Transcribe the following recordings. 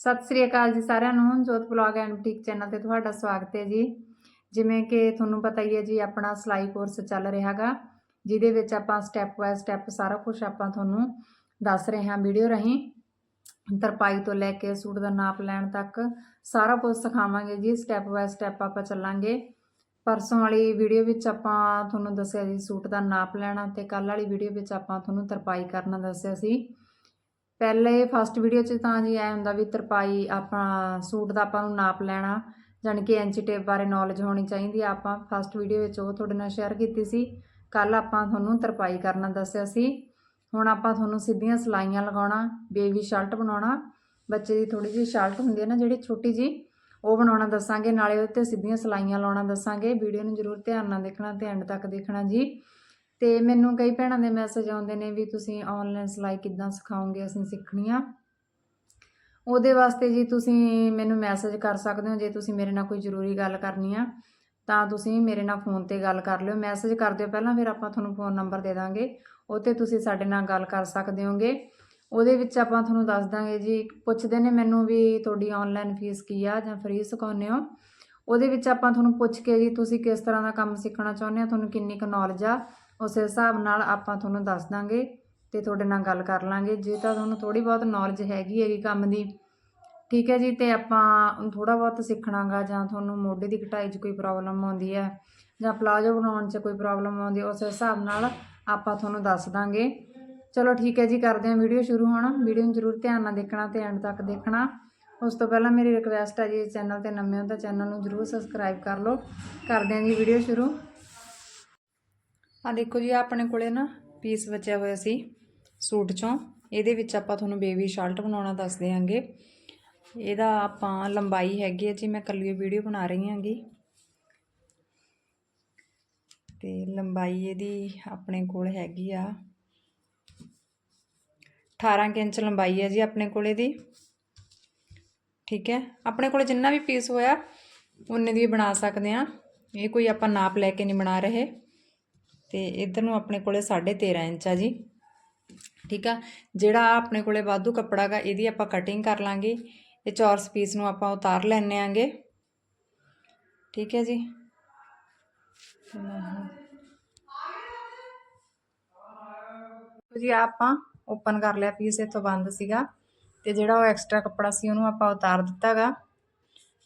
ਸਤਿ ਸ੍ਰੀ ਅਕਾਲ ਜੀ ਸਾਰਿਆਂ ਨੂੰ, ਜੋਤ ਬਲੌਗ ਐਂਡ ਬੁਟੀਕ ਚੈਨਲ ਤੇ ਤੁਹਾਡਾ ਸਵਾਗਤ ਹੈ ਜੀ। ਜਿਵੇਂ ਕਿ ਤੁਹਾਨੂੰ ਪਤਾ ਹੀ ਹੈ ਜੀ, ਆਪਣਾ ਸਿਲਾਈ ਕੋਰਸ ਚੱਲ ਰਿਹਾਗਾ ਜਿਹਦੇ ਵਿੱਚ ਆਪਾਂ ਸਟੈਪ ਬਾਏ ਸਟੈਪ ਸਾਰਾ ਕੁਝ ਆਪਾਂ ਤੁਹਾਨੂੰ ਦੱਸ ਰਹੇ ਹਾਂ ਵੀਡੀਓ ਰਾਹੀਂ। ਤਰਪਾਈ ਤੋਂ ਲੈ ਕੇ ਸੂਟ ਦਾ ਨਾਪ ਲੈਣ ਤੱਕ ਸਾਰਾ ਕੁਝ ਸਿਖਾਵਾਂਗੇ ਜੀ ਸਟੈਪ ਬਾਏ ਸਟੈਪ ਆਪਾਂ ਚੱਲਾਂਗੇ। ਪਰਸੋਂ ਵਾਲੀ ਵੀਡੀਓ ਵਿੱਚ ਆਪਾਂ ਤੁਹਾਨੂੰ ਦੱਸਿਆ ਜੀ, ਸੂਟ ਦਾ ਨਾਪ ਲੈਣਾ ਤੇ ਕੱਲ ਵਾਲੀ ਵੀਡੀਓ ਵਿੱਚ ਆਪਾਂ ਤੁਹਾਨੂੰ ਤਰਪਾਈ ਕਰਨਾ ਦੱਸਿਆ ਸੀ। ਪਹਿਲੇ ਫਸਟ ਵੀਡੀਓ 'ਚ ਤਾਂ ਜੀ ਐ ਹੁੰਦਾ ਵੀ ਤਰਪਾਈ ਆਪਣਾ ਸੂਟ ਦਾ ਆਪਾਂ ਨੂੰ ਨਾਪ ਲੈਣਾ, ਜਾਣੀ ਕਿ ਇੰਚ ਟੇਪ ਬਾਰੇ ਨੌਲੇਜ ਹੋਣੀ ਚਾਹੀਦੀ ਆ ਆਪਾਂ। ਫਸਟ ਵੀਡੀਓ ਵਿੱਚ ਉਹ ਤੁਹਾਡੇ ਨਾਲ ਸ਼ੇਅਰ ਕੀਤੀ ਸੀ। ਕੱਲ ਆਪਾਂ ਤੁਹਾਨੂੰ ਤਰਪਾਈ ਕਰਨਾ ਦੱਸਿਆ ਸੀ। ਹੁਣ ਆਪਾਂ ਤੁਹਾਨੂੰ ਸਿੱਧੀਆਂ ਸਲਾਈਆਂ ਲਗਾਉਣਾ ਬੇਬੀ ਸ਼ਰਟ ਬਣਾਉਣਾ। ਬੱਚੇ ਦੀ ਥੋੜੀ ਜਿਹੀ ਸ਼ਰਟ ਹੁੰਦੀ ਹੈ ਨਾ ਜਿਹੜੀ ਛੋਟੀ ਜੀ ਉਹ ਬਣਾਉਣਾ ਦੱਸਾਂਗੇ। ਨਾਲੇ ਉੱਤੇ ਸਿੱਧੀਆਂ ਸਲਾਈਆਂ ਲਾਉਣਾ ਦੱਸਾਂਗੇ। ਵੀਡੀਓ ਨੂੰ ਜ਼ਰੂਰ ਧਿਆਨ ਨਾਲ ਦੇਖਣਾ, ਤੇ ਐਂਡ ਤੱਕ ਦੇਖਣਾ ਜੀ। ਤੇ ਮੈਨੂੰ ਕਈ ਭੈਣਾਂ ਦੇ ਮੈਸੇਜ ਆਉਂਦੇ ਨੇ ਵੀ ਤੁਸੀਂ ਆਨਲਾਈਨ ਸਿਲਾਈ ਕਿੱਦਾਂ ਸਿਖਾਓਗੇ, ਅਸੀਂ ਸਿੱਖਣੀ ਆ ਉਹਦੇ ਵਾਸਤੇ ਜੀ ਤੁਸੀਂ ਮੈਨੂੰ ਮੈਸੇਜ ਕਰ ਸਕਦੇ ਹੋ, ਜੇ ਤੁਸੀਂ ਮੇਰੇ ਨਾਲ ਕੋਈ ਜ਼ਰੂਰੀ ਗੱਲ ਕਰਨੀ ਆ, ਤਾਂ ਤੁਸੀਂ ਮੇਰੇ ਨਾਲ ਫੋਨ ਤੇ ਗੱਲ ਕਰ ਲਿਓ। ਮੈਸੇਜ ਕਰ ਦਿਓ ਪਹਿਲਾਂ, ਫਿਰ ਆਪਾਂ ਤੁਹਾਨੂੰ ਫੋਨ ਨੰਬਰ ਦੇ ਦਾਂਗੇ। ਉਹ 'ਤੇ ਤੁਸੀਂ ਸਾਡੇ ਨਾਲ ਗੱਲ ਕਰ ਸਕਦੇ ਹੋਗੇ। ਉਹਦੇ ਵਿੱਚ ਆਪਾਂ ਤੁਹਾਨੂੰ ਦੱਸ ਦਾਂਗੇ ਜੀ, ਪੁੱਛਦੇ ਨੇ ਮੈਨੂੰ ਵੀ ਤੁਹਾਡੀ ਆਨਲਾਈਨ ਫੀਸ ਕੀ ਆ ਜਾਂ ਫ੍ਰੀ ਸਿਖਾਉਂਦੇ ਹੋ। ਉਹਦੇ ਵਿੱਚ ਆਪਾਂ ਤੁਹਾਨੂੰ ਪੁੱਛ ਕੇ ਜੀ, ਤੁਸੀਂ ਕਿਸ ਤਰ੍ਹਾਂ ਦਾ ਕੰਮ ਸਿੱਖਣਾ ਚਾਹੁੰਦੇ ਹੋ, ਤੁਹਾਨੂੰ ਕਿੰਨੀ ਕੁ ਨੌਲੇਜ ਆ। ਉਸੇ ਹਿਸਾਬ ਨਾਲ ਆਪਾਂ ਤੁਹਾਨੂੰ ਦੱਸ ਦਾਂਗੇ ਤੇ ਤੁਹਾਡੇ ਨਾਲ ਗੱਲ ਕਰ ਲਾਂਗੇ। ਜੇ ਤਾਂ ਤੁਹਾਨੂੰ ਥੋੜੀ ਬਹੁਤ ਨੌਲੇਜ ਹੈਗੀ ਹੈਗੀ ਕੰਮ ਦੀ, ਠੀਕ ਹੈ ਜੀ, ਤੇ ਆਪਾਂ ਥੋੜਾ ਬਹੁਤ ਸਿੱਖਣਾਗਾ ਜਾਂ ਤੁਹਾਨੂੰ ਮੋਢੇ ਦੀ ਕਟਾਈ 'ਚ ਕੋਈ ਪ੍ਰੋਬਲਮ ਆਉਂਦੀ ਹੈ ਜਾਂ ਪਲਾਜੋ ਬਣਾਉਣ 'ਚ ਕੋਈ ਪ੍ਰੋਬਲਮ ਆਉਂਦੀ ਹੈ, ਉਸ ਹਿਸਾਬ ਨਾਲ ਆਪਾਂ ਤੁਹਾਨੂੰ ਦੱਸ ਦਾਂਗੇ। ਚਲੋ ਠੀਕ ਹੈ ਜੀ, ਕਰਦੇ ਹਾਂ ਵੀਡੀਓ ਸ਼ੁਰੂ ਹੁਣ। ਵੀਡੀਓ ਨੂੰ ਜ਼ਰੂਰ ਧਿਆਨ ਨਾਲ ਦੇਖਣਾ ਤੇ ਐਂਡ ਤੱਕ ਦੇਖਣਾ। ਉਸ ਤੋਂ ਪਹਿਲਾਂ ਮੇਰੀ ਰਿਕਵੈਸਟ ਹੈ ਜੀ, ਚੈਨਲ ਤੇ ਨਵੇਂ ਹੋ ਤਾਂ ਚੈਨਲ ਨੂੰ ਜ਼ਰੂਰ ਸਬਸਕ੍ਰਾਈਬ ਕਰ ਲਓ। ਕਰਦੇ ਹਾਂ ਜੀ ਵੀਡੀਓ ਸ਼ੁਰੂ। ਆ ਦੇਖੋ ਜੀ, ਆਹ ਆਪਣੇ ਕੋਲੇ ਨਾ ਪੀਸ ਬਚਿਆ ਹੋਇਆ ਸੀ ਸੂਟ ਚੋਂ। ਇਹਦੇ ਵਿੱਚ ਆਪਾਂ ਤੁਹਾਨੂੰ ਬੇਬੀ ਸ਼ਰਟ ਬਣਾਉਣਾ ਦੱਸ ਦਿਆਂਗੇ। ਇਹਦਾ ਆਪਾਂ ਲੰਬਾਈ ਹੈਗੀ ਹੈ ਜੀ, ਮੈਂ ਕੱਲੀ ਵੀਡੀਓ ਬਣਾ ਰਹੀ ਹਾਂਗੀ। ਤੇ ਲੰਬਾਈ ਇਹਦੀ ਆਪਣੇ ਕੋਲ ਹੈਗੀ ਆ। 18 ਕੁ ਇੰਚ ਲੰਬਾਈ ਹੈ ਜੀ ਆਪਣੇ ਕੋਲ ਇਹਦੀ। ਠੀਕ ਹੈ? ਆਪਣੇ ਕੋਲ ਜਿੰਨਾ ਵੀ ਪੀਸ ਹੋਇਆ ਉਨੇ ਦੀ ਬਣਾ ਸਕਦੇ ਆ ਇਹ ਕੋਈ ਆਪਾਂ ਨਾਪ ਲੈ ਕੇ ਨਹੀਂ ਬਣਾ ਰਹੇ। ਤੇ ਇਧਰ ਨੂੰ ਆਪਣੇ ਕੋਲੇ 13.5 ਇੰਚ ਆ ਜੀ। ਠੀਕ ਆ? ਜਿਹੜਾ ਆਪਣੇ ਕੋਲੇ ਵਾਧੂ ਕੱਪੜਾ ਗਾ, ਇਹਦੀ ਆਪਾਂ ਕਟਿੰਗ ਕਰ ਲਾਂਗੇ। ਇਹ ਚੌਰਸ ਪੀਸ ਨੂੰ ਆਪਾਂ ਉਤਾਰ ਲੈਣੇ ਆਂਗੇ। ਠੀਕ ਹੈ ਜੀ? ਜੀ, ਆਪਾਂ ਓਪਨ ਕਰ ਲਿਆ ਪੀਸ ਇਥੋਂ ਬੰਦ ਸੀਗਾ। ਤੇ ਜਿਹੜਾ ਉਹ ਐਕਸਟਰਾ ਕੱਪੜਾ ਸੀ, ਉਹਨੂੰ ਆਪਾਂ ਉਤਾਰ ਦਿੱਤਾਗਾ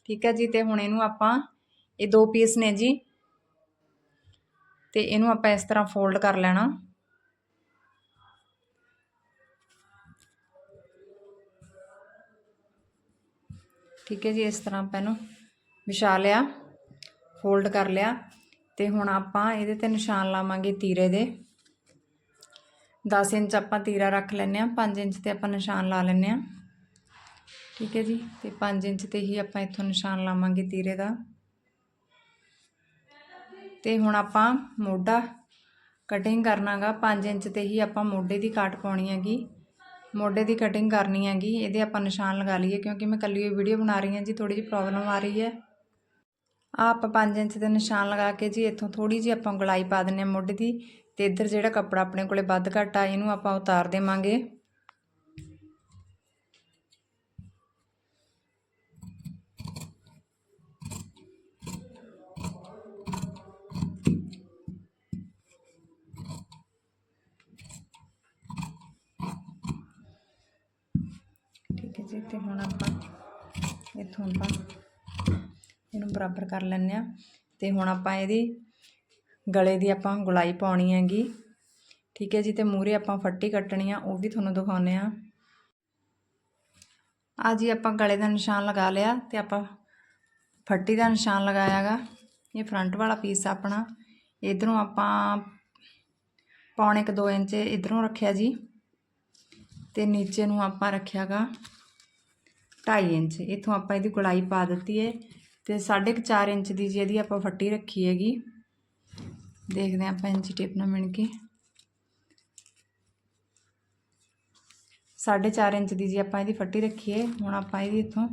ਠੀਕ ਹੈ ਜੀ? ਤੇ ਹੁਣ ਇਹਨੂੰ ਆਪਾਂ, ਇਹ ਦੋ ਪੀਸ ਨੇ ਜੀ। ਤੇ ਇਹਨੂੰ ਆਪਾਂ ਇਸ ਤਰ੍ਹਾਂ ਫੋਲਡ ਕਰ ਲੈਣਾ। ਠੀਕ ਹੈ ਜੀ, ਇਸ ਤਰ੍ਹਾਂ ਆਪਾਂ ਇਹਨੂੰ ਵਿਛਾ ਲਿਆ ਫੋਲਡ ਕਰ ਲਿਆ ਤੇ ਹੁਣ ਆਪਾਂ ਇਹਦੇ ਤੇ ਨਿਸ਼ਾਨ ਲਾਵਾਂਗੇ ਤੀਰੇ ਦੇ। 10 ਇੰਚ ਆਪਾਂ ਤੀਰਾ ਰੱਖ ਲੈਨੇ ਆ 5 ਇੰਚ ਤੇ ਆਪਾਂ ਨਿਸ਼ਾਨ ਲਾ ਲੈਨੇ ਆ ਠੀਕ ਹੈ ਜੀ, ਤੇ 5 ਇੰਚ ਤੇ ਹੀ ਆਪਾਂ ਇੱਥੋਂ ਨਿਸ਼ਾਨ ਲਾਵਾਂਗੇ ਤੀਰੇ ਦਾ। ਤੇ ਹੁਣ ਆਪਾਂ ਮੋਢਾ ਕਟਿੰਗ ਕਰਨਾਗਾ। 5 ਇੰਚ ਤੇ ਹੀ ਆਪਾਂ ਮੋਢੇ ਦੀ ਕਾਟ ਪਾਉਣੀ ਹੈਗੀ। ਮੋਢੇ ਦੀ ਕਟਿੰਗ ਕਰਨੀ ਹੈਗੀ। ਇਹਦੇ ਆਪਾਂ ਨਿਸ਼ਾਨ ਲਗਾ ਲਈਏ ਕਿਉਂਕਿ ਮੈਂ ਕੱਲੀ ਹੋਈ ਵੀਡੀਓ ਬਣਾ ਰਹੀ ਹਾਂ ਜੀ ਥੋੜੀ ਜਿਹੀ ਪ੍ਰੋਬਲਮ ਆ ਰਹੀ ਹੈ। ਆ ਆਪਾਂ 5 ਇੰਚ ਦੇ ਨਿਸ਼ਾਨ ਲਗਾ ਕੇ ਜੀ, ਇੱਥੋਂ ਥੋੜੀ ਜਿਹੀ ਆਪਾਂ ਗਲਾਈ ਪਾ ਦਿੰਨੇ ਆ ਮੋਢੇ ਦੀ ਤੇ ਇੱਧਰ ਜਿਹੜਾ ਕੱਪੜਾ ਆਪਣੇ ਕੋਲੇ ਵੱਧ ਘੱਟ ਆ, ਇਹਨੂੰ ਆਪਾਂ ਉਤਾਰ ਦੇਵਾਂਗੇ ਠੀਕ ਹੈ ਜੀ ਤੇ ਹੁਣ ਆਪਾਂ ਇੱਥੋਂ ਆਪਾਂ ਇਹਨੂੰ ਬਰਾਬਰ ਕਰ ਲੈਂਦੇ ਆ ਤੇ ਹੁਣ ਆਪਾਂ ਇਹਦੀ ਗਲੇ ਦੀ ਆਪਾਂ ਗੁਲਾਈ ਪਾਉਣੀ ਹੈਗੀ। ਠੀਕ ਹੈ ਜੀ, ਤੇ ਮੂਰੇ ਆਪਾਂ ਫੱਟੀ ਕੱਟਣੀ ਆ, ਉਹ ਵੀ ਤੁਹਾਨੂੰ ਦਿਖਾਉਨੇ ਆ ਆ ਜੀ, ਆਪਾਂ ਗਲੇ ਦਾ ਨਿਸ਼ਾਨ ਲਗਾ ਲਿਆ ਤੇ ਆਪਾਂ ਫੱਟੀ ਦਾ ਨਿਸ਼ਾਨ ਲਗਾਇਆਗਾ। ਇਹ ਫਰੰਟ ਵਾਲਾ ਪੀਸ ਆਪਣਾ। ਇਧਰੋਂ ਆਪਾਂ ਪੌਣੇ ਕ 2 ਇੰਚ ਇਧਰੋਂ ਰੱਖਿਆ ਜੀ। ਤੇ ਨੀਚੇ ਨੂੰ ਆਪਾਂ ਰੱਖਿਆਗਾ। 2.5 ਇੰਚ। ਇੱਥੋਂ ਆਪਾਂ ਇਹਦੀ ਗੁਲਾਈ ਪਾ ਦਿੱਤੀ ਹੈ ਤੇ 4.5 ਇੰਚ ਦੀ ਜੀ ਇਹਦੀ ਆਪਾਂ ਫੱਟੀ ਰੱਖੀ ਹੈਗੀ। ਦੇਖਦੇ ਆਪਾਂ ਇੰਚ ਟੇਪ ਨਾਲ ਮਿਣ ਕੇ। 4.5 ਇੰਚ ਦੀ ਜੀ ਆਪਾਂ ਇਹਦੀ ਫੱਟੀ ਰੱਖੀ ਹੈ ਹੁਣ ਆਪਾਂ ਇਹਦੀ ਇੱਥੋਂ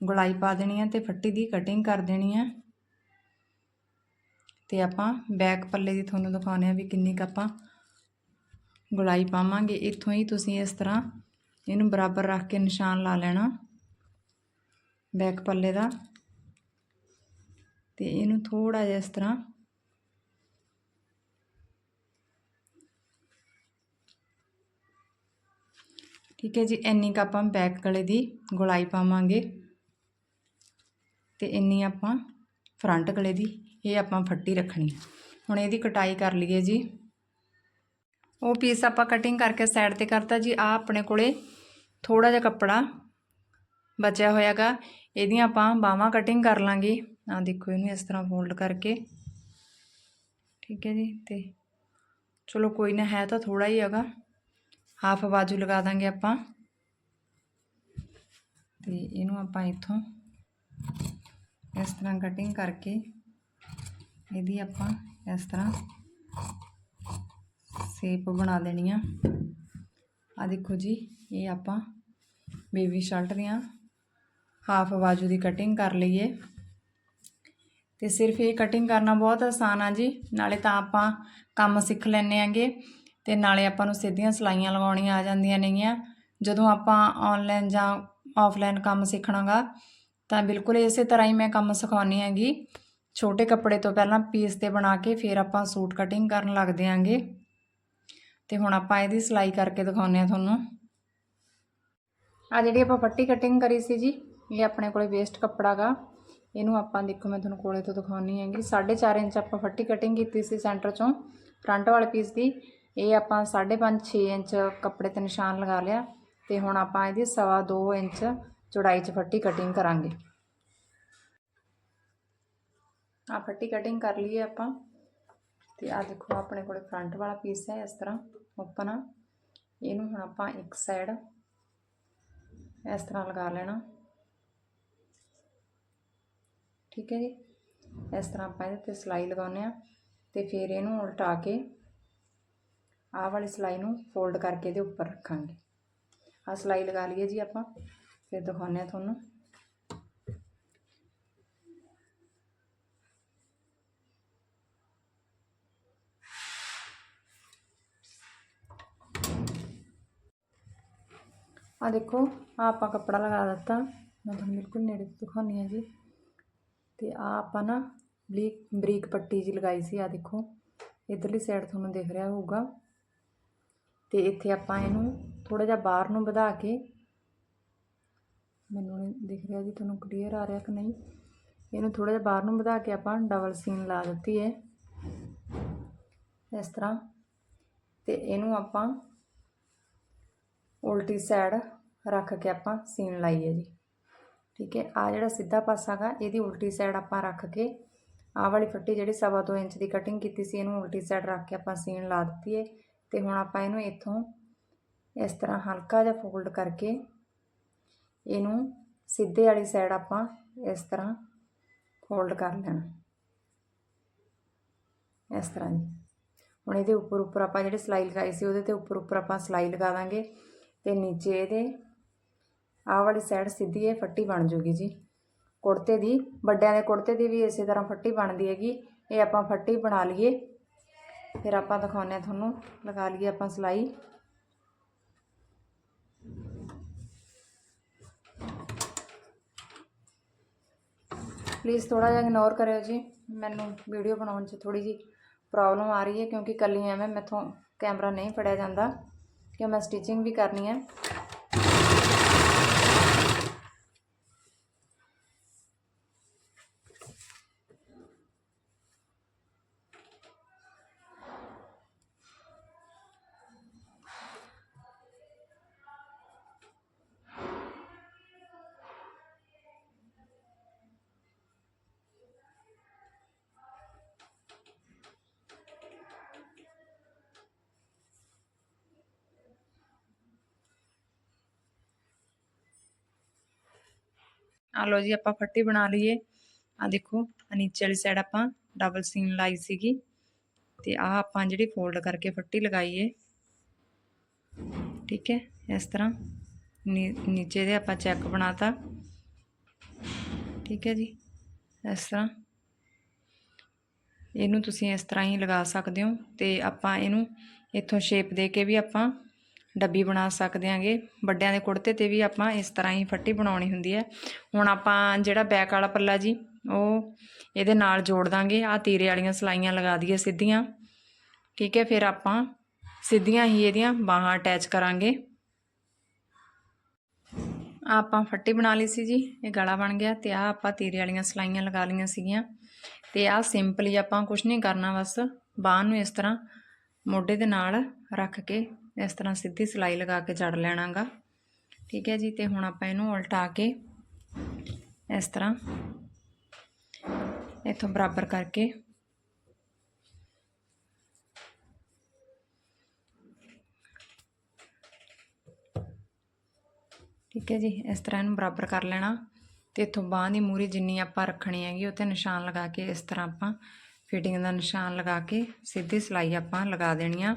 ਗੁਲਾਈ ਪਾ ਦੇਣੀ ਹੈ ਤੇ ਫੱਟੀ ਦੀ ਕਟਿੰਗ ਕਰ ਦੇਣੀ ਹੈ ਤੇ ਆਪਾਂ ਬੈਕ ਪੱਲੇ ਦੀ ਤੁਹਾਨੂੰ ਦਿਖਾਉਣੇ ਆ ਵੀ ਕਿੰਨੀ ਕ ਆਪਾਂ ਗੁਲਾਈ ਪਾਵਾਂਗੇ। ਇੱਥੋਂ ਹੀ ਤੁਸੀਂ ਇਸ ਤਰ੍ਹਾਂ ਇਹਨੂੰ ਬਰਾਬਰ ਰੱਖ ਕੇ ਨਿਸ਼ਾਨ ਲਾ ਲੈਣਾ। ਬੈਕ ਪੱਲੇ ਦਾ। ਤੇ ਇਹਨੂੰ ਥੋੜਾ ਜਿਹਾ ਇਸ ਤਰ੍ਹਾਂ ਠੀਕ ਹੈ ਜੀ, ਇੰਨੀ ਕੁ ਆਪਾਂ ਬੈਕ ਗਲੇ ਦੀ ਗੁਲਾਈ ਪਾਵਾਂਗੇ। ਤੇ ਇੰਨੀ ਆਪਾਂ ਫਰੰਟ ਗਲੇ ਦੀ ਇਹ ਆਪਾਂ ਫੱਟੀ ਰੱਖਣੀ ਹੁਣ ਇਹਦੀ ਕਟਾਈ ਕਰ ਲਈਏ ਜੀ। ਉਹ ਪੀਸ ਆਪਾਂ ਕਟਿੰਗ ਕਰਕੇ ਸਾਈਡ ਤੇ ਕਰਤਾ ਜੀ। ਆ ਆਪਣੇ ਕੋਲੇ ਥੋੜਾ ਜਿਹਾ ਕੱਪੜਾ ਬਚਿਆ ਹੋਇਆਗਾ। ਇਹਦੀਆਂ ਆਪਾਂ ਬਾਹਾਂ ਕਟਿੰਗ ਕਰ ਲਾਂਗੇ। ਆ ਦੇਖੋ ਇਹਨੂੰ ਇਸ ਤਰ੍ਹਾਂ ਫੋਲਡ ਕਰਕੇ। ਠੀਕ ਹੈ ਜੀ, ਤੇ ਚਲੋ ਕੋਈ ਨਾ, ਹੈ ਤਾਂ ਥੋੜਾ ਹੀ ਹੈਗਾ। ਹਾਫ ਬਾਜੂ ਲਗਾ ਦਾਂਗੇ ਆਪਾਂ। ਤੇ ਇਹਨੂੰ ਆਪਾਂ ਇੱਥੋਂ ਇਸ ਤਰ੍ਹਾਂ ਕਟਿੰਗ ਕਰਕੇ ਇਹਦੀ ਆਪਾਂ ਇਸ ਤਰ੍ਹਾਂ ਸ਼ੇਪ ਬਣਾ ਦੇਣੀ ਆ। ਆ ਦੇਖੋ ਜੀ, ਇਹ ਆਪਾਂ ਬੇਬੀ ਸ਼ਰਟ ਦੀਆਂ ਹਾਫ ਬਾਜੂ ਦੀ ਕਟਿੰਗ ਕਰ ਲਈਏ। ਤੇ ਸਿਰਫ ਇਹ ਕਟਿੰਗ ਕਰਨਾ ਬਹੁਤ ਆਸਾਨ ਆ ਜੀ। ਨਾਲੇ ਤਾਂ ਆਪਾਂ ਕੰਮ ਸਿੱਖ ਲੈਣੇ ਆਂਗੇ ਤੇ ਨਾਲੇ ਆਪਾਂ ਨੂੰ ਸਿੱਧੀਆਂ ਸਲਾਈਆਂ ਲਗਾਉਣੀਆਂ ਆ ਜਾਂਦੀਆਂ ਨੇਗੀਆਂ। ਜਦੋਂ ਆਪਾਂ ਆਨਲਾਈਨ ਜਾਂ ਆਫਲਾਈਨ ਕੰਮ ਸਿੱਖਣਾਗਾ, ਤਾਂ ਬਿਲਕੁਲ ਇਸੇ ਤਰ੍ਹਾਂ ਹੀ ਮੈਂ ਕੰਮ ਸਿਖਾਉਣੀ ਹੈਗੀ। ਛੋਟੇ ਕੱਪੜੇ ਤੋਂ ਪਹਿਲਾਂ ਪੀਸ ਤੇ ਬਣਾ ਕੇ ਫਿਰ ਆਪਾਂ ਸੂਟ ਕਟਿੰਗ ਕਰਨ ਲੱਗਦੇ ਆਂਗੇ ਤੇ ਹੁਣ ਆਪਾਂ ਇਹਦੀ ਸਿਲਾਈ ਕਰਕੇ ਦਿਖਾਉਂਦੇ ਆ ਤੁਹਾਨੂੰ। ਆ ਜਿਹੜੀ ਆਪਾਂ ਪੱਟੀ ਕਟਿੰਗ ਕਰੀ ਸੀ ਜੀ ਇਹ ਆਪਣੇ ਕੋਲੇ ਵੇਸਟ ਕੱਪੜਾ ਗਾ। ਇਹਨੂੰ ਆਪਾਂ ਦੇਖੋ, ਮੈਂ ਤੁਹਾਨੂੰ ਕੋਲੇ ਤੋਂ ਦਿਖਾਉਣੀ ਹੈਗੀ। 4.5 ਇੰਚ ਆਪਾਂ ਫੱਟੀ ਕਟਿੰਗ ਕੀਤੀ ਸੀ ਸੈਂਟਰ ਚੋਂ ਫਰੰਟ ਵਾਲੇ ਪੀਸ ਦੀ। ਇਹ ਆਪਾਂ 5.5 6 ਇੰਚ ਕੱਪੜੇ ਤੇ ਨਿਸ਼ਾਨ ਲਗਾ ਲਿਆ ਤੇ ਹੁਣ ਆਪਾਂ ਇਹਦੀ ਸਵਾ 2 ਇੰਚ ਚੌੜਾਈ 'ਚ ਫੱਟੀ ਕਟਿੰਗ ਕਰਾਂਗੇ। ਆ ਫੱਟੀ ਕਟਿੰਗ ਕਰ ਲਈਏ ਆਪਾਂ। ਤੇ ਆ ਦੇਖੋ, ਆਪਣੇ ਕੋਲੇ ਫਰੰਟ ਵਾਲਾ ਪੀਸ ਹੈ ਇਸ ਤਰ੍ਹਾਂ, ਓਪਨ। ਆ ਇਹਨੂੰ ਹੁਣ ਆਪਾਂ ਇੱਕ ਸਾਈਡ ਇਸ ਤਰ੍ਹਾਂ ਲਗਾ ਲੈਣਾ। ਠੀਕ ਹੈ ਜੀ? ਇਸ ਤਰ੍ਹਾਂ ਆਪਾਂ ਇਹਦੇ ਤੇ ਸਿਲਾਈ ਲਗਾਉਂਦੇ ਆ ਤੇ ਫਿਰ ਇਹਨੂੰ ਉਲਟਾ ਕੇ ਆਹ ਵਾਲੀ ਸਿਲਾਈ ਨੂੰ ਫੋਲਡ ਕਰਕੇ ਇਹਦੇ ਉੱਪਰ ਰੱਖਾਂਗੇ। ਆ ਸਿਲਾਈ ਲਗਾ ਲਈਏ ਜੀ ਆਪਾਂ, ਫਿਰ ਦਿਖਾਉਂਦੇ ਆ ਤੁਹਾਨੂੰ। ਆ ਦੇਖੋ ਆ ਆਪਾਂ ਕੱਪੜਾ ਲਗਾ ਦਿੱਤਾ। ਮੈਂ ਤੁਹਾਨੂੰ ਬਿਲਕੁਲ ਨੇੜੇ ਤੋਂ ਦਿਖਾਉਂਦੀ ਹਾਂ ਜੀ। ਤੇ ਆ ਆਪਾਂ ਨਾ ਬਲੀਕ, ਬਰੀਕ ਪੱਟੀ ਜੀ ਲਗਾਈ ਸੀ ਆ ਦੇਖੋ। ਇਧਰਲੀ ਸਾਈਡ ਤੁਹਾਨੂੰ ਦਿਖ ਰਿਹਾ ਹੋਊਗਾ। ਤੇ ਇੱਥੇ ਆਪਾਂ ਇਹਨੂੰ ਥੋੜਾ ਜਿਹਾ ਬਾਹਰ ਨੂੰ ਵਧਾ ਕੇ, ਮੈਨੂੰ ਨਹੀਂ ਦਿਖ ਰਿਹਾ ਜੀ ਤੁਹਾਨੂੰ ਕਲੀਅਰ ਆ ਰਿਹਾ ਕਿ ਨਹੀਂ। ਇਹਨੂੰ ਥੋੜਾ ਜਿਹਾ ਬਾਹਰ ਨੂੰ ਵਧਾ ਕੇ ਆਪਾਂ ਡਬਲ ਸੀਨ ਲਾ ਦਿੱਤੀ ਹੈ ਇਸ ਤਰ੍ਹਾਂ। ਤੇ ਇਹਨੂੰ ਆਪਾਂ ਉਲਟੀ ਸਾਈਡ ਰੱਖ ਕੇ ਆਪਾਂ ਸੀਨ ਲਾਈਏ ਜੀ। ਠੀਕ ਹੈ? ਆ ਜਿਹੜਾ ਸਿੱਧਾ ਪਾਸਾ ਗਾ ਇਹਦੀ ਉਲਟੀ ਸਾਈਡ ਆਪਾਂ ਰੱਖ ਕੇ ਆਹ ਵਾਲੀ ਫੱਟੀ ਜਿਹੜੀ ਸਵਾ ਦੋ ਇੰਚ ਦੀ ਕਟਿੰਗ ਕੀਤੀ ਸੀ, ਇਹਨੂੰ ਉਲਟੀ ਸਾਈਡ ਰੱਖ ਕੇ ਆਪਾਂ ਸੀਨ ਲਾ ਦਿੱਤੀ ਹੈ। ਤੇ ਹੁਣ ਆਪਾਂ ਇਹਨੂੰ ਇੱਥੋਂ ਇਸ ਤਰ੍ਹਾਂ ਹਲਕਾ ਜਿਹਾ ਫੋਲਡ ਕਰਕੇ ਇਹਨੂੰ ਸਿੱਧੇ ਵਾਲੀ ਸਾਈਡ ਆਪਾਂ ਇਸ ਤਰ੍ਹਾਂ ਫੋਲਡ ਕਰ ਲੈਣਾ। ਇਸ ਤਰ੍ਹਾਂ ਜੀ। ਹੁਣ ਇਹਦੇ ਉੱਪਰ ਉੱਪਰ ਆਪਾਂ ਜਿਹੜੀ ਸਿਲਾਈ ਲਗਾਈ ਸੀ, ਉਹਦੇ ਤੇ ਉੱਪਰ ਉੱਪਰ ਆਪਾਂ ਸਿਲਾਈ ਲਗਾ ਦਾਂਗੇ ਤੇ ਨੀਚੇ ਇਹਦੇ ਆਹ ਵਾਲੀ ਸਾਈਡ ਸਿੱਧੀ ਇਹ ਫੱਟੀ ਬਣ ਜੂਗੀ ਜੀ। ਕੁੜਤੇ ਦੀ, ਵੱਡਿਆਂ ਦੇ ਕੁੜਤੇ ਦੀ ਵੀ ਇਸੇ ਤਰ੍ਹਾਂ ਫੱਟੀ ਬਣਦੀ ਹੈਗੀ। ਇਹ ਆਪਾਂ ਫੱਟੀ ਬਣਾ ਲਈਏ। ਫਿਰ ਆਪਾਂ ਦਿਖਾਉਂਦੇ ਹਾਂ ਤੁਹਾਨੂੰ, ਲਗਾ ਲਈਏ ਆਪਾਂ ਸਿਲਾਈ। ਪਲੀਜ਼ ਥੋੜਾ ਜਿਹਾ ਇਗਨੋਰ ਕਰਿਓ ਜੀ। ਮੈਨੂੰ ਵੀਡੀਓ ਬਣਾਉਣ 'ਚ ਥੋੜੀ ਜੀ ਪ੍ਰੋਬਲਮ ਆ ਰਹੀ ਹੈ, ਕਿਉਂਕਿ ਕੱਲੀ ਐਵੇਂ ਮੈਥੋਂ ਕੈਮਰਾ ਨਹੀਂ ਫੜਿਆ ਜਾਂਦਾ। ਕਿ ਮੈਂ ਸਟਿਚਿੰਗ ਵੀ ਕਰਨੀ ਹੈ। ਆ ਲਓ ਜੀ, ਆਪਾਂ ਫੱਟੀ ਬਣਾ ਲਈਏ। ਆ ਦੇਖੋ ਨੀਚੇ ਵਾਲੀ ਸਾਈਡ ਆਪਾਂ ਡਬਲ ਸੀਨ ਲਾਈ ਸੀਗੀ। ਤੇ ਆ ਆਪਾਂ ਜਿਹੜੀ ਫੋਲਡ ਕਰਕੇ ਫੱਟੀ ਲਗਾਈਏ ਠੀਕ ਹੈ ਇਸ ਤਰ੍ਹਾਂ। ਨੀ- ਨੀਚੇ ਦੇ ਆਪਾਂ ਚੈੱਕ ਬਣਾਤਾ। ਠੀਕ ਹੈ ਜੀ, ਇਸ ਤਰ੍ਹਾਂ। ਇਹਨੂੰ ਤੁਸੀਂ ਇਸ ਤਰ੍ਹਾਂ ਹੀ ਲਗਾ ਸਕਦੇ ਹੋ। ਤੇ ਆਪਾਂ ਇਹਨੂੰ ਇੱਥੋਂ ਸ਼ੇਪ ਦੇ ਕੇ ਵੀ ਆਪਾਂ ਡੱਬੀ ਬਣਾ ਸਕਦੇ ਆਂਗੇ। ਵੱਡਿਆਂ ਦੇ ਕੁੜਤੇ ਤੇ ਵੀ ਆਪਾਂ ਇਸ ਤਰ੍ਹਾਂ ਹੀ ਫੱਟੀ ਬਣਾਉਣੀ ਹੁੰਦੀ ਹੈ। ਹੁਣ ਆਪਾਂ ਜਿਹੜਾ ਬੈਕ ਵਾਲਾ ਪੱਲਾ ਜੀ, ਉਹ ਇਹਦੇ ਨਾਲ ਜੋੜ ਦਾਂਗੇ। ਆ ਤੀਰੇ ਵਾਲੀਆਂ ਸਲਾਈਆਂ ਲਗਾ ਦਈਏ ਸਿੱਧੀਆਂ। ਠੀਕ ਹੈ, ਫਿਰ ਆਪਾਂ ਸਿੱਧੀਆਂ ਹੀ ਇਹਦੀਆਂ ਬਾਹਾਂ ਅਟੈਚ ਕਰਾਂਗੇ। ਆਹ ਆਪਾਂ ਫੱਟੀ ਬਣਾ ਲਈ ਸੀ ਜੀ, ਇਹ ਗਲਾ ਬਣ ਗਿਆ ਤੇ ਆ ਆਪਾਂ ਤੀਰੇ ਵਾਲੀਆਂ ਸਲਾਈਆਂ ਲਗਾ ਲਈਆਂ ਸੀਗੀਆਂ। ਤੇ ਆ ਸਿੰਪਲੀ ਆਪਾਂ ਕੁਝ ਨਹੀਂ ਕਰਨਾ, ਬਸ ਬਾਹ ਨੂੰ ਇਸ ਤਰ੍ਹਾਂ ਮੋਢੇ ਦੇ ਨਾਲ ਰੱਖ ਕੇ ਇਸ ਤਰ੍ਹਾਂ ਸਿੱਧੀ ਸਿਲਾਈ ਲਗਾ ਕੇ ਜੜ ਲੈਣਾਗਾ। ਠੀਕ ਹੈ ਜੀ, ਤੇ ਹੁਣ ਆਪਾਂ ਇਹਨੂੰ ਉਲਟਾ ਕੇ ਇਸ ਤਰ੍ਹਾਂ ਇੱਥੋਂ ਬਰਾਬਰ ਕਰਕੇ ਠੀਕ ਹੈ ਜੀ, ਇਸ ਤਰ੍ਹਾਂ ਇਹਨੂੰ ਬਰਾਬਰ ਕਰ ਲੈਣਾ। ਤੇ ਇੱਥੋਂ ਬਾਂਹ ਦੀ ਮੂਰੀ ਜਿੰਨੀ ਆਪਾਂ ਰੱਖਣੀ ਹੈਗੀ ਉੱਤੇ ਨਿਸ਼ਾਨ ਲਗਾ ਕੇ ਇਸ ਤਰ੍ਹਾਂ ਆਪਾਂ ਫਿਟਿੰਗ ਦਾ ਨਿਸ਼ਾਨ ਲਗਾ ਕੇ ਸਿੱਧੀ ਸਿਲਾਈ ਆਪਾਂ ਲਗਾ ਦੇਣੀ ਆ।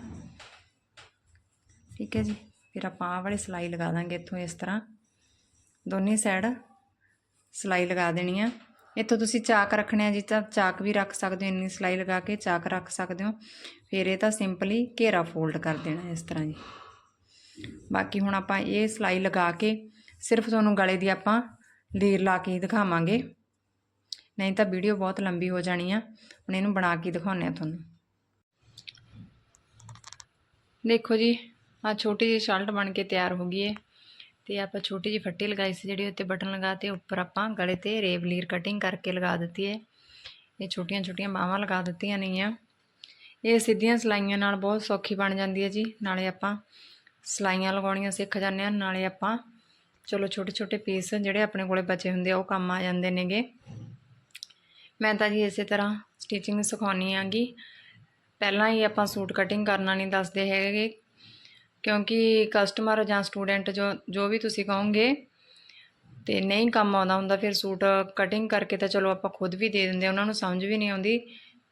ਠੀਕ ਹੈ ਜੀ। ਫਿਰ ਆਪਾਂ ਆਹ ਵਾਲੀ ਸਲਾਈ ਲਗਾ ਦਾਂਗੇ ਇੱਥੋਂ ਇਸ ਤਰ੍ਹਾਂ। ਦੋਨੇ ਸਾਈਡ ਸਲਾਈ ਲਗਾ ਦੇਣੀ ਆ। ਇੱਥੋਂ ਤੁਸੀਂ ਚਾਕ ਰੱਖਣੇ ਆ ਜੀ ਤਾਂ ਚਾਕ ਵੀ ਰੱਖ ਸਕਦੇ ਹੋ, ਇੰਨੀ ਸਲਾਈ ਲਗਾ ਕੇ ਚਾਕ ਰੱਖ ਸਕਦੇ ਹੋ। ਫਿਰ ਇਹ ਤਾਂ ਸਿੰਪਲੀ ਘੇਰਾ ਫੋਲਡ ਕਰ ਦੇਣਾ ਇਸ ਤਰ੍ਹਾਂ ਜੀ। ਬਾਕੀ ਹੁਣ ਆਪਾਂ ਇਹ ਸਲਾਈ ਲਗਾ ਕੇ ਸਿਰਫ ਤੁਹਾਨੂੰ ਗਲੇ ਦੀ ਆਪਾਂ ਲੀਰ ਲਾ ਕੇ ਹੀ ਦਿਖਾਵਾਂਗੇ। ਨਹੀਂ ਤਾਂ ਵੀਡੀਓ ਬਹੁਤ ਲੰਬੀ ਹੋ ਜਾਣੀ ਆ। ਹੁਣ ਇਹਨੂੰ ਬਣਾ ਕੇ ਦਿਖਾਉਂਦੇ ਆ ਤੁਹਾਨੂੰ। ਦੇਖੋ ਜੀ ਆ ਛੋਟੀ ਜਿਹੀ ਸ਼ਰਟ ਬਣ ਕੇ ਤਿਆਰ ਹੋ ਗਈ ਹੈ ਤੇ ਆਪਾਂ ਛੋਟੀ ਜਿਹੀ ਫੱਟੀ ਲਗਾਈ ਸੀ ਜਿਹੜੀ ਉੱਤੇ ਬਟਨ ਲਗਾ ਤੇ ਉੱਪਰ ਆਪਾਂ ਗਲੇ ਤੇ ਰੇਬ ਲੀਰ ਕਟਿੰਗ ਕਰਕੇ ਲਗਾ ਦਿੱਤੀ ਹੈ ਇਹ ਛੋਟੀਆਂ ਛੋਟੀਆਂ ਬਾਹਾਂ ਲਗਾ ਦਿੱਤੀਆਂ ਨੇਗੀਆਂ। ਇਹ ਸਿੱਧੀਆਂ ਸਲਾਈਆਂ ਨਾਲ ਬਹੁਤ ਸੌਖੀ ਬਣ ਜਾਂਦੀ ਹੈ ਜੀ। ਨਾਲੇ ਆਪਾਂ ਸਲਾਈਆਂ ਲਗਾਉਣੀਆਂ ਸਿੱਖ ਜਾਂਦੇ ਹਾਂ। ਨਾਲੇ ਆਪਾਂ ਚਲੋ ਛੋਟੇ ਛੋਟੇ ਪੀਸ ਜਿਹੜੇ ਆਪਣੇ ਕੋਲੇ ਬਚੇ ਹੁੰਦੇ ਆ, ਉਹ ਕੰਮ ਆ ਜਾਂਦੇ ਨੇਗੇ। ਮੈਂ ਤਾਂ ਜੀ ਇਸੇ ਤਰ੍ਹਾਂ ਸਟਿਚਿੰਗ ਸਿਖਾਉਣੀ ਆਂਗੀ ਪਹਿਲਾਂ ਹੀ ਆਪਾਂ ਸੂਟ ਕਟਿੰਗ ਕਰਨਾ ਨਹੀਂ ਦੱਸਦੇ ਹੈਗੇ। ਕਿਉਂਕਿ ਕਸਟਮਰ ਜਾਂ ਸਟੂਡੈਂਟ ਜੋ ਜੋ ਵੀ ਤੁਸੀਂ ਕਹੋਗੇ ਤੇ ਨਹੀਂ ਕੰਮ ਆਉਂਦਾ ਹੁੰਦਾ, ਫਿਰ ਸੂਟ ਕਟਿੰਗ ਕਰਕੇ ਤਾਂ ਚਲੋ ਆਪਾਂ ਖੁਦ ਵੀ ਦੇ ਦਿੰਦੇ ਉਹਨਾਂ ਨੂੰ ਸਮਝ ਵੀ ਨਹੀਂ ਆਉਂਦੀ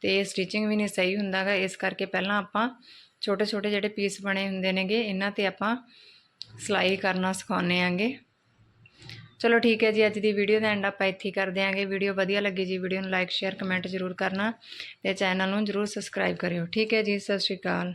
ਤੇ ਸਟਿਚਿੰਗ ਵੀ ਨਹੀਂ ਸਹੀ ਹੁੰਦਾਗਾ ਇਸ ਕਰਕੇ ਪਹਿਲਾਂ ਆਪਾਂ ਛੋਟੇ ਛੋਟੇ ਜਿਹੜੇ ਪੀਸ ਬਣੇ ਹੁੰਦੇ ਨੇਗੇ, ਇਹਨਾਂ ਤੇ ਆਪਾਂ ਸਿਲਾਈ ਕਰਨਾ ਸਿਖਾਉਂਦੇ ਆਂਗੇ। ਚਲੋ ਠੀਕ ਹੈ ਜੀ, ਅੱਜ ਦੀ ਵੀਡੀਓ ਦਾ ਐਂਡ ਆਪਾਂ ਇੱਥੇ ਹੀ ਕਰ ਦਿਆਂਗੇ ਵੀਡੀਓ ਵਧੀਆ ਲੱਗੀ ਜੀ ਵੀਡੀਓ ਨੂੰ ਲਾਈਕ ਸ਼ੇਅਰ ਕਮੈਂਟ ਜ਼ਰੂਰ ਕਰਨਾ ਤੇ ਚੈਨਲ ਨੂੰ ਜ਼ਰੂਰ ਸਬਸਕ੍ਰਾਈਬ ਕਰਿਓ। ਠੀਕ ਹੈ ਜੀ, ਸਤਿ ਸ਼੍ਰੀ ਅਕਾਲ।